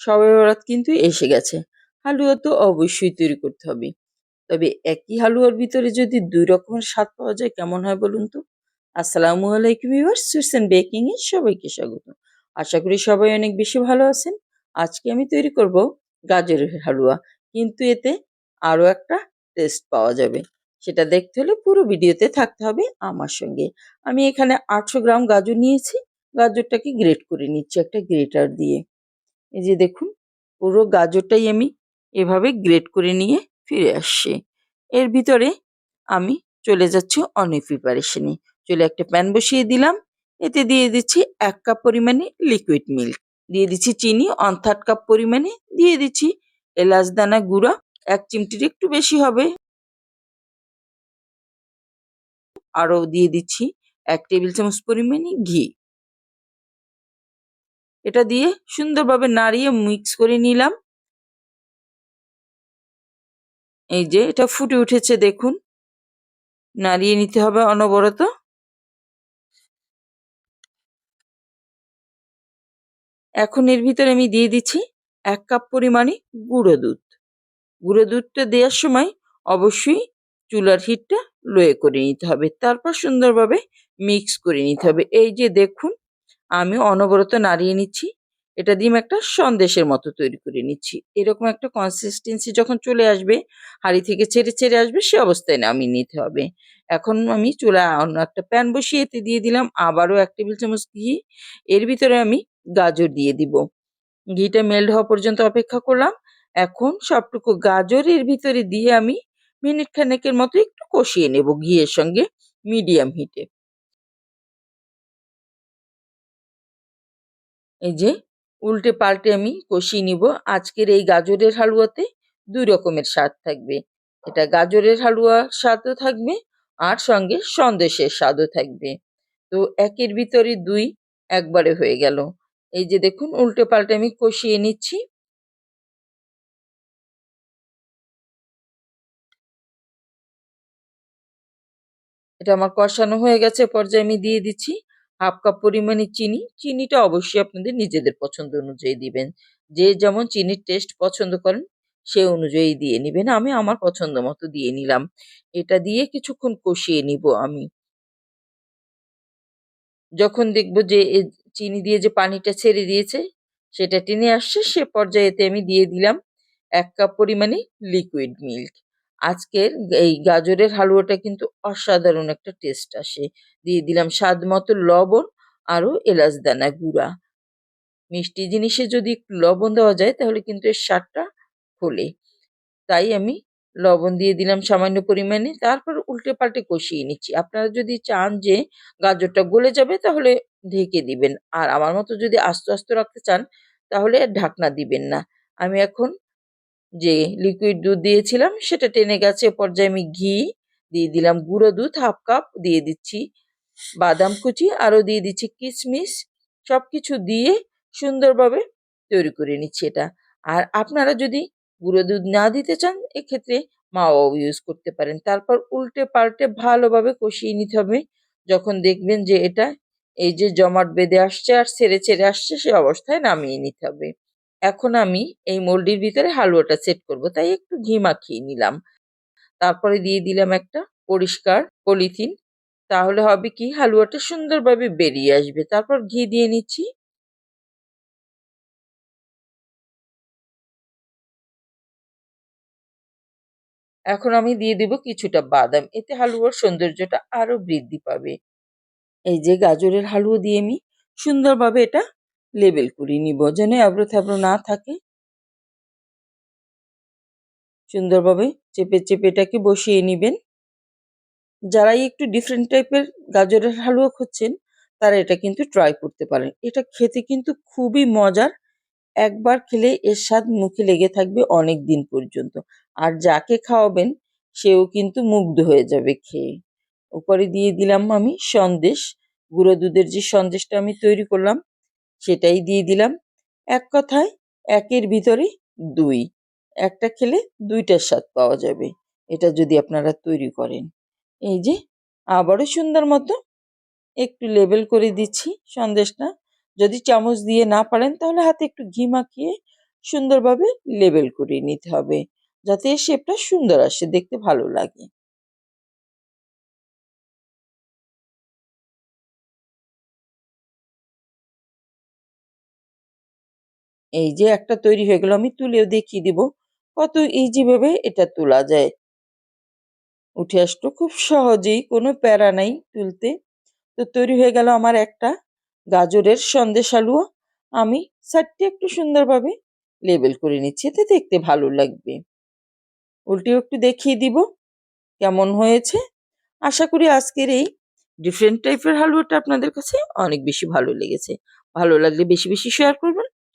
সবাই বরাত কিন্তু এসে গেছে। হালুয়া তো অবশ্যই তৈরি করতে হবে। তবে একই হালুয়ার ভিতরে যদি দুই রকমের স্বাদ পাওয়া যায়, কেমন হয় বলুন তো? আসসালামু আলাইকুম ভিউয়ার্স সুইটস অ্যান্ড বেকিং এ সবাইকে স্বাগত। আশা করি সবাই অনেক বেশি ভালো আছেন। আজকে আমি তৈরি করব গাজরের হালুয়া। কিন্তু এতে আরও একটা টেস্ট পাওয়া যাবে। সেটা দেখতে হলে পুরো ভিডিওতে থাকতে হবে আমার সঙ্গে। আমি এখানে আটশো গ্রাম গাজর নিয়েছি। গাজরটাকে গ্রেট করে নিচ্ছি একটা গ্রেটার দিয়ে। এই যে দেখুন, পুরো গাজরটাই আমি এভাবে গ্রেট করে নিয়ে ফিরে আসছি। এর ভিতরে আমি চলে যাচ্ছি অনেক প্রিপারেশনে চলে একটা প্যান বসিয়ে দিলাম, এতে দিয়ে দিচ্ছি এক কাপ পরিমাণে লিকুইড মিল্ক দিয়ে দিচ্ছি চিনি অন থার্ড কাপ পরিমাণে দিয়ে দিচ্ছি এলাচ দানা গুঁড়া, এক চিমটির একটু বেশি হবে। আরও দিয়ে দিচ্ছি এক টেবিল চামচ পরিমাণে ঘি। এটা দিয়ে সুন্দরভাবে নাড়িয়ে মিক্স করে নিলাম। এই যে এটা ফুটে উঠেছে দেখুন। নাড়িয়ে নিতে হবে অনবরত। এখন এর ভিতরে আমি দিয়ে দিচ্ছি এক কাপ পরিমাণে গুঁড়ো দুধ। গুঁড়ো দুধটা দেওয়ার সময় অবশ্যই চুলার হিটটা লোয়ে করে নিতে হবে। তারপর সুন্দরভাবে মিক্স করে নিতে হবে। এই যে দেখুন আমি অনবরত নাড়িয়ে নিচ্ছি। এটা দিয়ে একটা সন্দেশের মতো তৈরি করে নিচ্ছি। এরকম একটা কনসিস্টেন্সি যখন চলে আসবে, হাঁড়ি থেকে ছেড়ে ছেড়ে আসবে, সে অবস্থায় নামিয়ে নিতে হবে। এখন আমি চুলা অন্য একটা প্যান বসিয়ে এতে দিয়ে দিলাম। আবারও এক টেবিল চামচ ঘি। এর ভিতরে আমি গাজর দিয়ে দিব। ঘিটা মেল্ট হওয়া পর্যন্ত অপেক্ষা করলাম। এখন সবটুকু গাজরের ভিতরে দিয়ে আমি মিনিট খানেকের মতো একটু কষিয়ে নেব ঘিয়ের সঙ্গে মিডিয়াম হিটে এই যে, উল্টে পাল্টে আমি কষিয়ে নিব। আজকের এই গাজরের হালুয়াতে দুই রকমের স্বাদ থাকবে। এটা গাজরের হালুয়া স্বাদও থাকবে আর সঙ্গে সন্দেশের স্বাদও থাকবে। তো একের ভিতরে দুই একবারে হয়ে গেল। এই যে দেখুন, উল্টে পাল্টে আমি কষিয়ে নিচ্ছি। এটা আমার কষানো হয়ে গেছে পর্যায়ে আমি দিয়ে দিচ্ছি। হাফ কাপ পরিমাণে চিনি। চিনিটা অবশ্যই আপনাদের নিজেদের পছন্দ অনুযায়ী দিবেন। যে যেমন চিনির টেস্ট পছন্দ করেন, সে অনুযায়ী দিয়ে নিবেন। আমি আমার পছন্দ মতো দিয়ে নিলাম। এটা দিয়ে কিছুক্ষণ কষিয়ে নিব আমি। যখন দেখব যে চিনি দিয়ে যে পানিটা ছেড়ে দিয়েছে, সেটা টেনে আসছে, সে পর্যায়েতে আমি দিয়ে দিলাম এক কাপ পরিমাণে লিকুইড মিল্ক আজকের এই গাজরের হালুয়াটা কিন্তু অসাধারণ একটা টেস্ট আসে। দিয়ে দিলাম স্বাদ মতো লবণ আরও এলাচ দানা গুঁড়া। মিষ্টি জিনিসে যদি একটু লবণ দেওয়া যায় তাহলে কিন্তু এর স্বাদটা ফোলে তাই আমি লবণ দিয়ে দিলাম সামান্য পরিমাণে, তারপর উল্টে পাল্টে কষিয়ে নিচ্ছি। আপনারা যদি চান যে গাজরটা গলে যাবে তাহলে ঢেকে দিবেন। আর আমার মতো যদি আস্তে আস্তে রাখতে চান তাহলে ঢাকনা দিবেন না। আমি এখন যে লিকুইড দুধ দিয়েছিলাম, সেটা টেনে গেছে পর্যায়ে আমি ঘি দিয়ে দিলাম, গুঁড়ো দুধ হাফ কাপ দিয়ে দিচ্ছি, বাদাম কুচি আরও দিয়ে দিচ্ছি কিশমিশ সব কিছু দিয়ে সুন্দরভাবে তৈরি করে নিচ্ছি এটা। আর আপনারা যদি গুঁড়ো দুধ না দিতে চান, এক্ষেত্রে মা মাওয়াও ইউজ করতে পারেন। তারপর উল্টে পাল্টে ভালোভাবে কষিয়ে নিতে হবে। যখন দেখবেন যে এটা এই যে জমাট বেঁধে আসছে আর ছেড়ে ছেড়ে আসছে, সে অবস্থায় নামিয়ে নিতে হবে। এখন আমি এই মোল্ডির ভিতরে হালুয়াটা সেট করব। তাই একটু ঘি মাখিয়ে নিলাম। তারপরে দিয়ে দিলাম একটা পরিষ্কার পলিথিন। তাহলে হবে কি, হালুয়াটা সুন্দরভাবে বেরিয়ে আসবে। তারপর ঘি দিয়ে নিচ্ছি। এখন আমি দিয়ে দিব কিছুটা বাদাম। এতে হালুয়ার সৌন্দর্যটা আরও বৃদ্ধি পাবে। এই যে গাজরের হালুয়া দিয়ে আমি সুন্দরভাবে এটা লেবেল করে, নিব। যেন আব্রো থাবড়ো না থাকে। সুন্দরভাবে চেপে চেপে এটাকে বসিয়ে নেবেন। যারাই একটু ডিফারেন্ট টাইপের গাজরের হালুয়া খুঁজছেন, তারা এটা কিন্তু ট্রাই করতে পারেন। এটা খেতে কিন্তু খুবই মজার। একবার খেলে এর স্বাদ মুখে লেগে থাকবে অনেক দিন পর্যন্ত। আর যাকে খাওয়াবেন, সেও কিন্তু মুগ্ধ হয়ে যাবে খেয়ে। উপরে দিয়ে দিলাম আমি সন্দেশ। গুঁড়ো দুধের যে সন্দেশটা আমি তৈরি করলাম সেটাই দিয়ে দিলাম। এক কথায় একের ভিতরে দুই। একটা খেলে দুইটার স্বাদ পাওয়া যাবে, এটা যদি আপনারা তৈরি করেন। এই যে, আবারও সুন্দর মতো একটু লেবেল করে দিচ্ছি সন্দেশটা। যদি চামচ দিয়ে না পারেন, তাহলে হাতে একটু ঘি মাখিয়ে সুন্দরভাবে লেবেল করে নিতে হবে, যাতে শেপটা সুন্দর আসে, দেখতে ভালো লাগে। এই যে একটা তৈরি হয়ে গেল, আমি তুলেও দেখিয়ে দিব কত ইজি ভাবে এটা তোলা যায়। উঠে আসতো খুব সহজেই, কোনো প্যারা নাই তুলতে। তো তৈরি হয়ে গেল আমার একটা গাজরের সন্দেশ হালুয়া আমি সাইডটি একটু সুন্দরভাবে লেবেল করে নিচ্ছি, এতে দেখতে ভালো লাগবে। উল্টেও একটু দেখিয়ে দিব কেমন হয়েছে। আশা করি আজকের এই ডিফারেন্ট টাইপের হালুয়াটা আপনাদের কাছে অনেক বেশি ভালো লেগেছে। ভালো লাগলে বেশি বেশি শেয়ার করবেন।